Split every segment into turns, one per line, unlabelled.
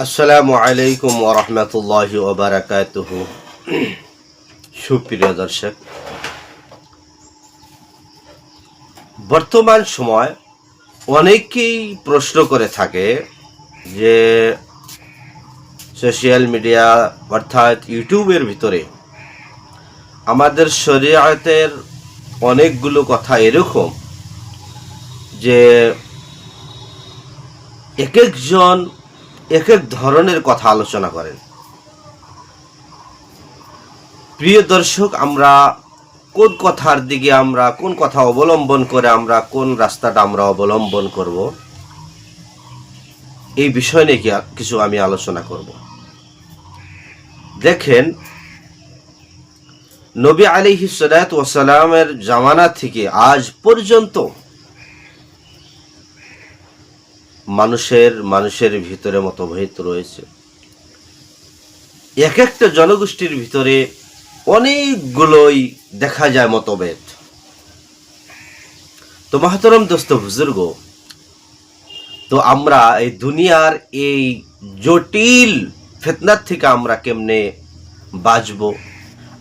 আসসালামু আলাইকুম ওরহমতুল্লাহ ওবরাকাতুহ সুপ্রিয় দর্শক, বর্তমান সময় অনেকেই প্রশ্ন করে থাকে যে সোশ্যাল মিডিয়া অর্থাৎ ইউটিউবের ভিতরে আমাদের শরীয়তের অনেকগুলো কথা এরকম যে এক একজন এক এক ধরনের কথা আলোচনা করেন। প্রিয় দর্শক, আমরা কোন কথার দিকে আমরা, কোন কথা অবলম্বন করে আমরা, কোন রাস্তাটা আমরা অবলম্বন করব, এই বিষয় নিয়ে কিছু আমি আলোচনা করব। দেখেন, নবী আলিহি সালাত ওয়াসালামের জামানা থেকে আজ পর্যন্ত মানুষের মানুষের ভিতরে মতভেদ রয়েছে। এক একটা জনগোষ্ঠীর ভিতরে অনেকগুলোই দেখা যায় মতভেদ। তো মাহতরম দোস্ত বুজুর্গ, তো আমরা এই দুনিয়ার এই জটিল ফেতনার থেকে আমরা কেমনে বাঁচব?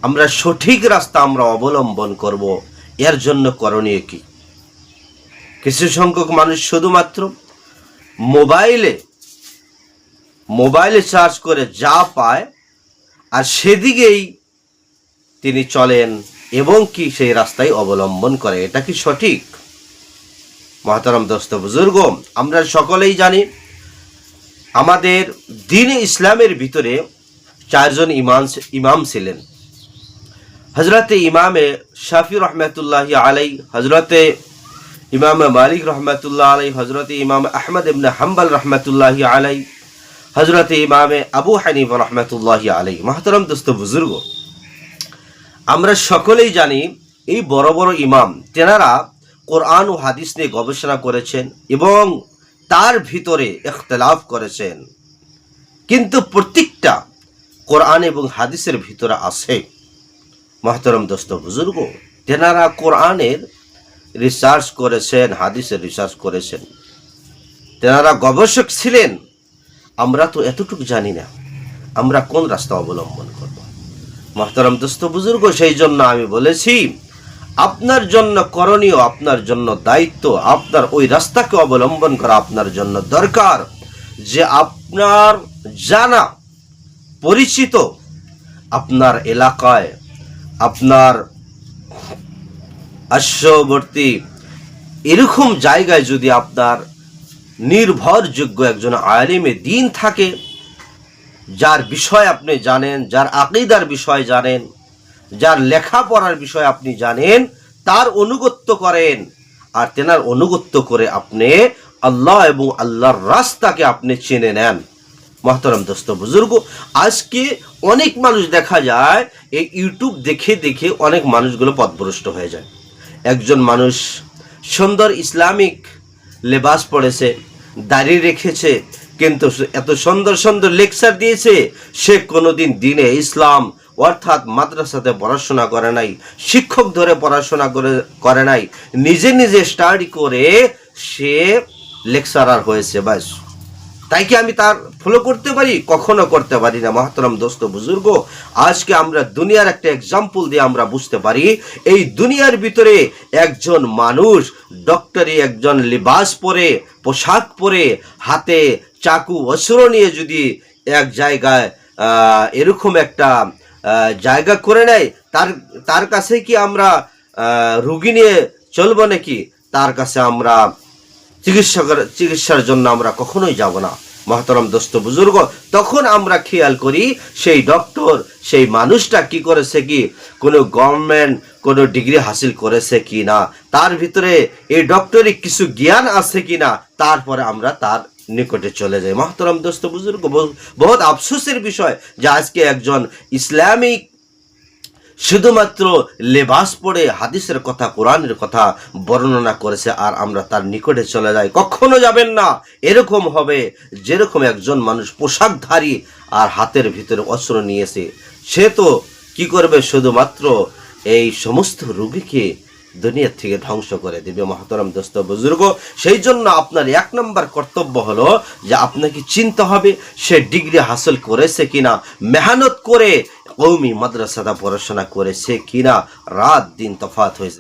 আমরা সঠিক রাস্তা আমরা অবলম্বন করব? এর জন্য করণীয় কি? কিছু সংখ্যক মানুষ শুধুমাত্র মোবাইলে মোবাইলে চার্জ করে যা পায়, আর সেদিকেই তিনি চলেন এবং কি সেই রাস্তায় অবলম্বন করে। এটা কি সঠিক? মহাতারাম দোস্ত বুজুর্গ, আমরা সকলেই জানি, আমাদের দিন ইসলামের ভিতরে চারজন ইমাম ইমাম ছিলেন। হজরতে ইমামে শাফি রহমতুল্লাহ আলাই হজরতে ইমাম মালিক রহমতুল্লাহ আলাই হজরত ইমাম আহমদ ইবন হাম্বল রহমতুল্লাহ আলাই হজরত ইমাম আবু হানিফ রহমতুল্লাহ আলাই মাহতরম দোস্ত, বুজুর্গ, আমরা সকলেই জানি এই বড় বড় ইমাম, তেনারা কোরআন ও হাদিস নিয়ে গবেষণা করেছেন এবং তার ভিতরে ইখতলাফ করেছেন। কিন্তু প্রত্যেকটা কোরআন এবং হাদিসের ভিতরে আছে। মহতরম দোস্ত, বুজুর্গ, তেনারা কোরআনের রিসার্চ করেছেন, হাদিসে রিসার্চ করেছেন। তেনারা গবেষক ছিলেন। আমরা তো এতটুকু জানি না, আমরা কোন রাস্তা অবলম্বন করব। মহতরম দোস্ত বুজুর্গ, সেই জন্য আমি বলেছি, আপনার জন্য করণীয়, আপনার জন্য দায়িত্ব, আপনার ওই রাস্তাকে অবলম্বন করা আপনার জন্য দরকার। যে আপনার জানা, পরিচিত আপনার এলাকায়, আপনার আশ্ববর্তী এরকম জায়গায় যদি আপনার নির্ভরযোগ্য একজন আলিমে দিন থাকে, যার বিষয় আপনি জানেন, যার আকিদার বিষয় জানেন, যার লেখাপড়ার বিষয় আপনি জানেন, তার অনুগত্য করেন, আর তেনার অনুগত্য করে আপনি আল্লাহ এবং আল্লাহর রাস্তাকে আপনি চেনে নেন। মহতরম দোস্ত, বুজুর্গ, আজকে অনেক মানুষ দেখা যায়, এই ইউটিউব দেখে দেখে অনেক মানুষগুলো পথভ্রষ্ট হয়ে যায়। একজন মানুষ সুন্দর ইসলামিক লেবাস পড়েছে দাঁড়িয়ে রেখেছে, কিন্তু এত সুন্দর সুন্দর লেকচার দিয়েছে, সে কোনোদিন দিনে ইসলাম, অর্থাৎ মাদ্রাসাতে পড়াশোনা করে নাই, শিক্ষক ধরে পড়াশোনা করে করে নাই, নিজে নিজে স্টাডি করে সে লেকচারার হয়েছে বাস তাই কি আমি তার ফলো করতে পারি? কখনো করতে পারি না, মহাতরম দোস্ত বুজুর্গ। আজকে আমরা দুনিয়ার একটা এক্সাম্পল দিয়ে আমরা বুঝতে পারি। এই দুনিয়ার ভিতরে একজন মানুষ ডক্টরি একজন লিবাস পরে, পোশাক পরে, হাতে চাকু অস্ত্র নিয়ে যদি এক জায়গায় এরকম একটা জায়গা করে নেয়, তার তার কাছে কি আমরা রুগী নিয়ে চলবো নাকি? তার কাছে আমরা চিকিৎসা করার- চিকিৎসার জন্য আমরা কখনোই যাব না। মহতরম দোস্ত বুজুর্গ, তখন আমরা খেয়াল করি সেই ডক্টর, সেই মানুষটা কি করেছে কি, কোনো গভর্নমেন্ট কোনো ডিগ্রি হাসিল করেছে কি না তার ভিতরে এই ডক্টরি কিছু জ্ঞান আছে কি না তারপরে আমরা তার নিকটে চলে যাই। মহতরম দোস্ত বুজুর্গ, বহু- বহুত আফসোসের বিষয় যে আজকে একজন ইসলামিক শুধুমাত্র লেবাস পড়ে হাদিসের কথা, কোরআনের কথা বর্ণনা করেছে আর আমরা তার নিকটে চলে যাই। কখনো যাবেন না। এরকম হবে যেরকম একজন মানুষ পোশাকধারী আর হাতের ভিতরে অস্ত্র নিয়েছে। সে তো কি করবে? শুধুমাত্র এই সমস্ত রুগীকে দুনিয়ার থেকে ধ্বংস করে দেবে। মহতরম দোস্ত বুজুর্গ, সেই জন্য আপনার এক নম্বর কর্তব্য হলো যে আপনাকে চিনতে হবে, সে ডিগ্রি হাসিল করেছে কিনা। মেহনত করে কৌমি মাদ্রাসাটা পড়াশোনা করেছে কিনা? রাত দিন তফাত হয়েছে।